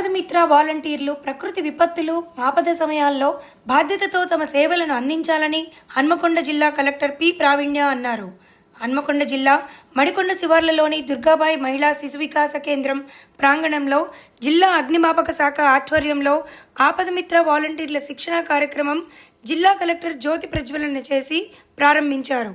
వాలంటీర్లు ప్రకృతి విపత్తులు ఆపద సమయాల్లో బాధ్యతతో తమ సేవలను అందించాలని హన్మకొండ జిల్లా కలెక్టర్ పి. ప్రావీణ్య అన్నారు. హన్మకొండ జిల్లా మడికొండ శివార్లలోని దుర్గాబాయి మహిళా శిశు వికాస కేంద్రం ప్రాంగణంలో జిల్లా అగ్నిమాపక శాఖ ఆధ్వర్యంలో ఆపదమిత్ర వాలంటీర్ల శిక్షణ కార్యక్రమం జిల్లా కలెక్టర్ జ్యోతి ప్రజ్వలన చేసి ప్రారంభించారు.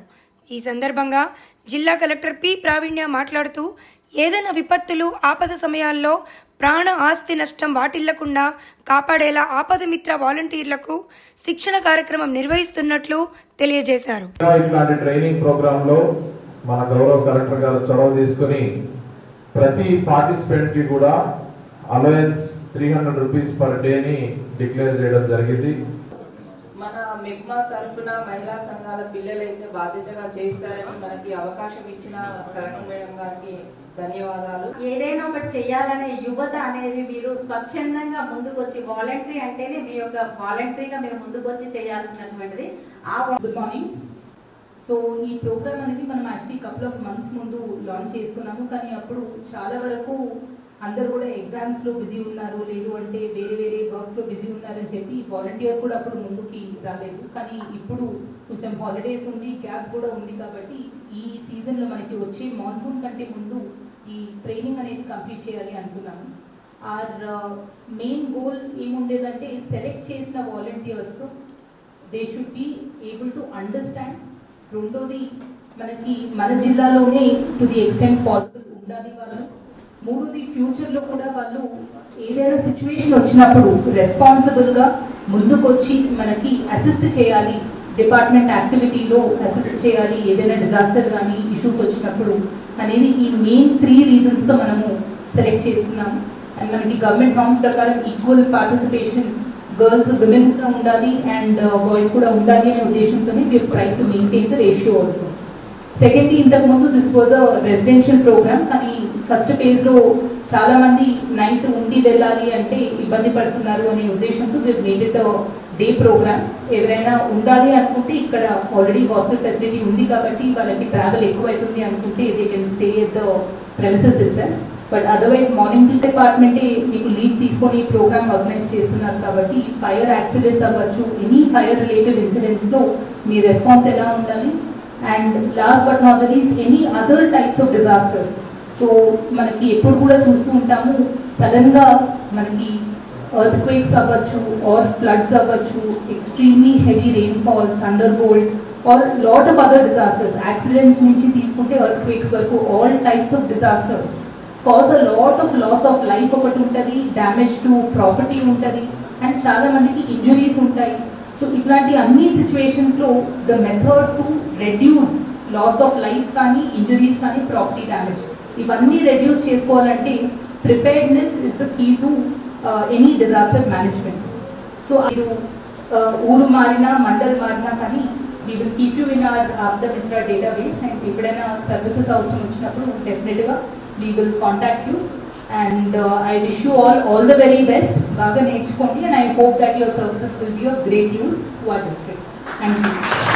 ఈ సందర్భంగా జిల్లా కలెక్టర్ పి. ప్రావీణ్య మాట్లాడుతూ ఏదైనా విపత్తులు ఆపద సమయాల్లో ప్రాణ ఆస్తి నష్టం వాటిల్లకుండా కాపాడేలా ఆపద మిత్ర వాలంటీర్లకు శిక్షణ కార్యక్రమం నిర్వహిస్తున్నట్లు తెలియజేశారు. ఇట్లాంటి ట్రైనింగ్ ప్రోగ్రామ్లో మన గౌరవ కలెక్టర్ గారు చొరవ తీసుకుని ప్రతి పార్టిసిపెంట్కి కూడా allowance three hundred rupees per day ని డిక్లేర్ చేయడం జరిగింది. మెగ్మా తరఫున మహిళా సంఘాల పిల్లలైతే బాధ్యతగా చేస్తారని మనకి అవకాశం ఇచ్చిన కలెక్టర్ మేడం గారికి ధన్యవాదాలు. ఏదైనా ఒకటి చేయాలనే యువత అనేది మీరు స్వచ్ఛందంగా ముందుకు వచ్చి వాలంటరీ అంటేనే మీ యొక్క వాలంటరీగా మీరు ముందుకు వచ్చి చేయాల్సినటువంటిది. ఆ గుడ్ మార్నింగ్ సో ఈ ప్రోగ్రామ్ అనేది మనం యాక్చువల్లీ కపుల్ ఆఫ్ మంత్స్ ముందు లాంచ్ చేసుకున్నాము. కానీ అప్పుడు చాలా వరకు అందరు కూడా ఎగ్జామ్స్లో బిజీ ఉన్నారు. లేదు అంటే వేరే లో బిజీ ఉన్నారని చెప్పి వాలంటీర్స్ కూడా అప్పుడు ముందుకి రాలేదు. కానీ ఇప్పుడు కొంచెం హాలిడేస్ ఉంది గ్యాప్ కూడా ఉంది కాబట్టి ఈ సీజన్లో మనకి వచ్చే మాన్సూన్ కంటే ముందు ఈ ట్రైనింగ్ అనేది కంప్లీట్ చేయాలి అనుకున్నాను. ఆర్ మెయిన్ గోల్ ఏముండేదంటే సెలెక్ట్ చేసిన volunteers they should be able to understand రెండోది మనకి మన జిల్లాలోనే టు ది ఎక్స్టెంట్ పాసిబుల్ ఉండాలి వాళ్ళు. మూడోది ఫ్యూచర్లో కూడా వాళ్ళు ఏదైనా సిచ్యువేషన్ వచ్చినప్పుడు రెస్పాన్సిబుల్గా ముందుకొచ్చి మనకి అసిస్ట్ చేయాలి. డిపార్ట్మెంట్ యాక్టివిటీలో అసిస్ట్ చేయాలి. ఏదైనా డిజాస్టర్ కానీ ఇష్యూస్ వచ్చినప్పుడు అనేది ఈ మెయిన్ త్రీ రీజన్స్తో మనము సెలెక్ట్ చేసుకున్నాము అండ్ మనకి గవర్నమెంట్ నామ్స్ ప్రకారం ఈక్వల్ పార్టిసిపేషన్ గర్ల్స్ విమెన్ కూడా ఉండాలి. అండ్ బాయ్స్ uh, కూడా ఉండాలి అనే ఉద్దేశంతోనే we are try to maintain the ratio also second ఇంతకు ముందు this was a residential program కానీ ఫస్ట్ ఫేజ్లో చాలా మంది నైట్ ఉండి వెళ్ళాలి అంటే ఇబ్బంది పడుతున్నారు అనే ఉద్దేశంతో వి మేడెడ్ డే ప్రోగ్రామ్ ఎవరైనా ఉండాలి అనుకుంటే ఇక్కడ ఆల్రెడీ హాస్టల్ ఫెసిలిటీ ఉంది కాబట్టి వాళ్ళకి ట్రావెల్ ఎక్కువ అవుతుంది అనుకుంటే they can stay at the premises it but otherwise morning డిపార్ట్మెంటే మీకు లీవ్ తీసుకొని ఈ ప్రోగ్రామ్ ఆర్గనైజ్ చేస్తున్నారు కాబట్టి ఫైర్ యాక్సిడెంట్స్ అవ్వచ్చు ఎనీ ఫైర్ రిలేటెడ్ ఇన్సిడెంట్స్లో మీ రెస్పాన్స్ ఎలా ఉండాలి? And last but not the least any other types of disasters so మనకి ఎప్పుడు కూడా చూస్తూ ఉంటాము సడన్గా మనకి ఎర్త్ క్వేక్స్ అవ్వచ్చు ఆర్ ఫ్లడ్స్ అవ్వచ్చు extremely heavy rainfall thunderbolt or lot of other disasters accidents నుంచి తీసుకుంటే ఎర్త్ క్వేక్స్ వరకు all types of disasters cause a lot of loss of life ఒకటి ఉంటుంది డ్యామేజ్ టు ప్రాపర్టీ ఉంటుంది అండ్ చాలా మందికి ఇంజురీస్ ఉంటాయి. సో ఇట్లాంటి అన్ని సిచ్యువేషన్స్లో the method to reduce loss of life కానీ ఇంజురీస్ కానీ ప్రాపర్టీ డ్యామేజ్ ఇవన్నీ రెడ్యూస్ చేసుకోవాలంటే preparedness is the key to any disaster management so మీరు uh, ఊరు మారినా మండల్ మారినా కానీ we will keep you in our of the Mitra database and ఎప్పుడైనా సర్వీసెస్ అవసరం వచ్చినప్పుడు డెఫినెట్గా we will contact you and uh, I wish you all all the very best. Baga Nechkondi and I hope that your services will be of great use to our district. Thank you.